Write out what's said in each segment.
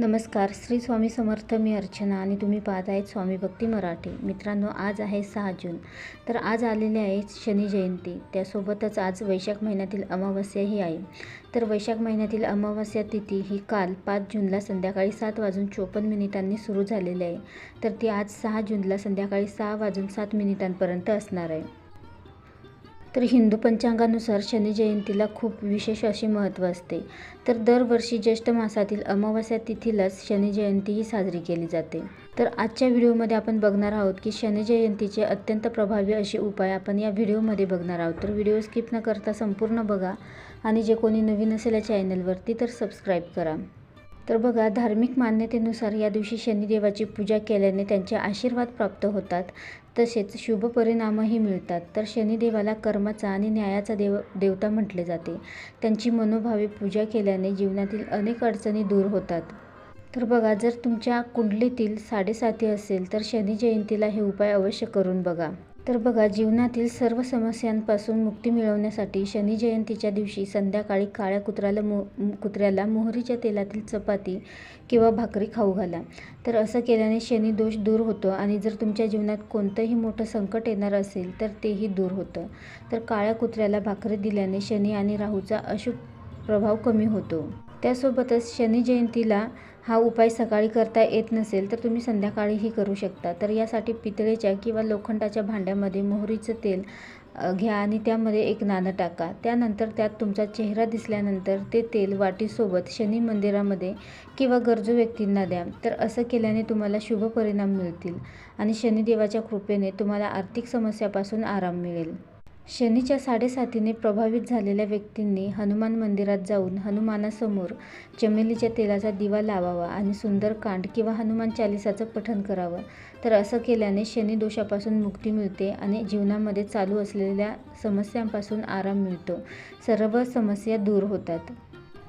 नमस्कार श्री स्वामी समर्थ मी अर्चना आणि तुम्ही पाहत आहेत स्वामी भक्ती मराठी. मित्रांनो आज आहे सहा जून. तर आज आलेले आहे शनी जयंती. त्यासोबतच आज वैशाख महिन्यातील अमावस्याही आहे. तर वैशाख महिन्यातील अमावस्या तिथी ही काल पाच जूनला संध्याकाळी सात वाजून चोपन्न मिनिटांनी सुरू झालेली आहे. तर ती आज सहा जूनला संध्याकाळी सहा वाजून सात मिनिटांपर्यंत असणार आहे. तर हिंदू पंचांगानुसार शनी जयंतीला खूप विशेष असे महत्त्व असते. तर दरवर्षी ज्येष्ठ मासातील अमावस्या तिथीलाच शनी जयंती ही साजरी केली जाते. तर आजच्या व्हिडिओमध्ये आपण बघणार आहोत की शनी जयंतीचे अत्यंत प्रभावी असे उपाय आपण या व्हिडिओमध्ये बघणार आहोत. तर व्हिडिओ स्किप न करता संपूर्ण बघा आणि जे कोणी नवीन असेल या चॅनलवरती तर सबस्क्राईब करा. तर बघा धार्मिक मान्यतेनुसार या दिवशी शनिदेवाची पूजा केल्याने त्यांचे आशीर्वाद प्राप्त होतात. तसेच शुभ परिणामही मिळतात. तर शनिदेवाला कर्माचा आणि न्यायाचा देव देवता म्हटले जाते. त्यांची मनोभावे पूजा केल्याने जीवनातील अनेक अडचणी दूर होतात. तर बघा जर तुमच्या कुंडलीतील साडेसाती असेल तर शनी जयंतीला हे उपाय अवश्य करून बघा. तर बघा जीवनातील सर्व समस्यांपासून मुक्ती मिळवण्यासाठी शनी जयंतीच्या दिवशी संध्याकाळी काळ्या कुत्र्याला मो कुत्र्याला मोहरीच्या तेलातील चपाती किंवा भाकरी खाऊ घाला. तर असं केल्याने शनी दोष दूर होतो आणि जर तुमच्या जीवनात कोणतंही मोठं संकट येणार असेल तर तेही दूर होतं. तर काळ्या कुत्र्याला भाकरी दिल्याने शनी आणि राहूचा अशुभ प्रभाव कमी होतो. त्यासोबतच शनी जयंतीला हा उपाय सकाळी करता येत नसेल तर तुम्ही संध्याकाळीही करू शकता. तर यासाठी पितळेच्या किंवा लोखंडाच्या भांड्यामध्ये मोहरीचं तेल घ्या आणि त्यामध्ये एक नाणं टाका. त्यानंतर त्यात तुमचा चेहरा दिसल्यानंतर ते तेल वाटीसोबत शनी मंदिरामध्ये किंवा गरजू व्यक्तींना द्या. तर असं केल्याने तुम्हाला शुभ परिणाम मिळतील आणि शनिदेवाच्या कृपेने तुम्हाला आर्थिक समस्यापासून आराम मिळेल. शनीच्या साडेसातीने प्रभावित झालेल्या व्यक्तींनी हनुमान मंदिरात जाऊन हनुमानासमोर चमेलीच्या तेलाचा दिवा लावावा आणि सुंदरकांड किंवा हनुमान चालिसाचं पठण करावं. तर असं केल्याने शनी दोषापासून मुक्ती मिळते आणि जीवनामध्ये चालू असलेल्या समस्यांपासून आराम मिळतो. सर्व समस्या दूर होतात.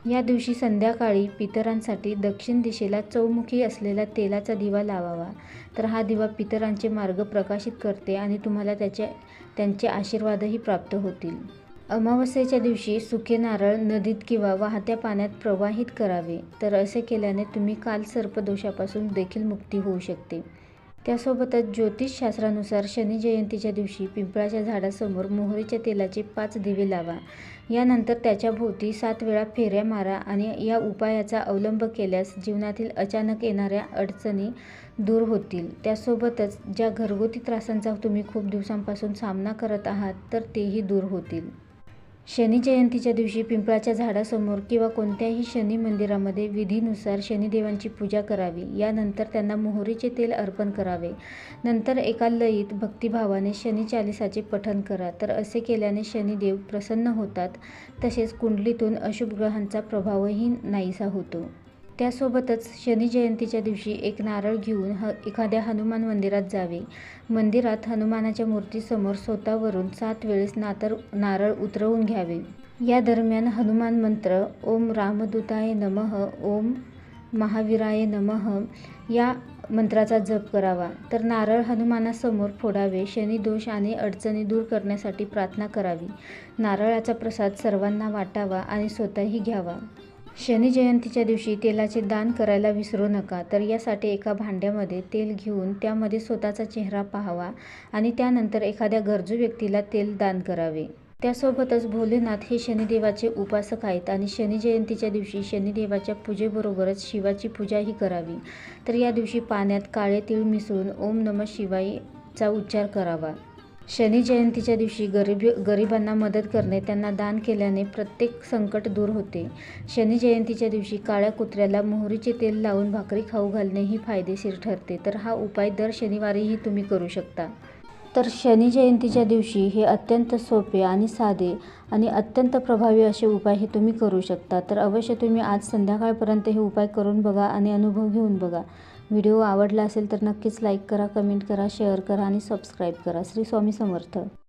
या दिवशी संध्याकाळी पितरांसाठी दक्षिण दिशेला चौमुखी असलेला तेलाचा दिवा लावावा. तर हा दिवा पितरांचे मार्ग प्रकाशित करते आणि तुम्हाला त्याचे त्यांचे आशीर्वादही प्राप्त होतील. अमावस्येच्या दिवशी सुके नारळ नदीत किंवा वाहत्या पाण्यात प्रवाहित करावे. तर असे केल्याने तुम्ही काल सर्पदोषापासून देखील मुक्ती होऊ शकते. त्यासोबतच ज्योतिषशास्त्रानुसार शनी जयंतीच्या दिवशी पिंपळाच्या झाडासमोर मोहरीच्या तेलाचे पाच दिवे लावा. यानंतर त्याच्या भोवती सात वेळा फेऱ्या मारा आणि या उपायाचा अवलंब केल्यास जीवनातील अचानक येणाऱ्या अडचणी दूर होतील. त्यासोबतच ज्या घरगुती त्रासांचा तुम्ही खूप दिवसांपासून सामना करत आहात तर तेही दूर होतील. शनी जयंतीच्या दिवशी पिंपळाच्या झाडासमोर किंवा कोणत्याही शनी मंदिरामध्ये विधीनुसार शनिदेवांची पूजा करावी. यानंतर त्यांना मोहरीचे तेल अर्पण करावे. नंतर एका लयीत भक्तिभावाने शनी चालिसाचे पठण करा. तर असे केल्याने शनिदेव प्रसन्न होतात. तसेच कुंडलीतून अशुभ ग्रहांचा प्रभावही नाहीसा होतो. त्यासोबतच शनी जयंतीच्या दिवशी एक नारळ घेऊन ह एखाद्या हनुमान मंदिरात जावे. मंदिरात हनुमानाच्या मूर्तीसमोर स्वतःवरून सात वेळेस नातर नारळ उतरवून घ्यावे. या दरम्यान हनुमान मंत्र ओम रामदूताय नमः ओम महावीराय नमः या मंत्राचा जप करावा. तर नारळ हनुमानासमोर फोडावे शनिदोष आणि अडचणी दूर करण्यासाठी प्रार्थना करावी. नारळाचा प्रसाद सर्वांना वाटावा आणि स्वतःही घ्यावा. शनी जयंतीच्या दिवशी तेलाचे दान करायला विसरू नका तर यासाठी एका भांड्यामध्ये तेल घेऊन त्यामध्ये स्वतःचा चेहरा पाहावा आणि त्यानंतर एखाद्या गरजू व्यक्तीला तेल दान करावे. त्यासोबतच भोलेनाथ हे शनिदेवाचे उपासक आहेत आणि शनी जयंतीच्या दिवशी शनिदेवाच्या पूजेबरोबरच शिवाची पूजाही करावी. तर या दिवशी पाण्यात काळे तीळ मिसळून ओम नम शिवाईचा उच्चार करावा. शनी जयंतीच्या दिवशी गरीब गरिबांना मदत करणे त्यांना दान केल्याने प्रत्येक संकट दूर होते. शनी जयंतीच्या दिवशी काळ्या कुत्र्याला मोहरीचे तेल लावून भाकरी खाऊ घालणे ही फायदेशीर ठरते. तर हा उपाय दर शनिवारीही तुम्ही करू शकता. तर शनी जयंतीच्या दिवशी हे अत्यंत सोपे आणि साधे आणि अत्यंत प्रभावी असे उपाय हे तुम्ही करू शकता. तर अवश्य तुम्ही आज संध्याकाळपर्यंत हे उपाय करून बघा आणि अनुभव घेऊन बघा. व्हिडिओ आवडला असेल तर नक्कीच लाईक करा कमेंट करा शेअर करा आणि सबस्क्राईब करा. श्री स्वामी समर्थ.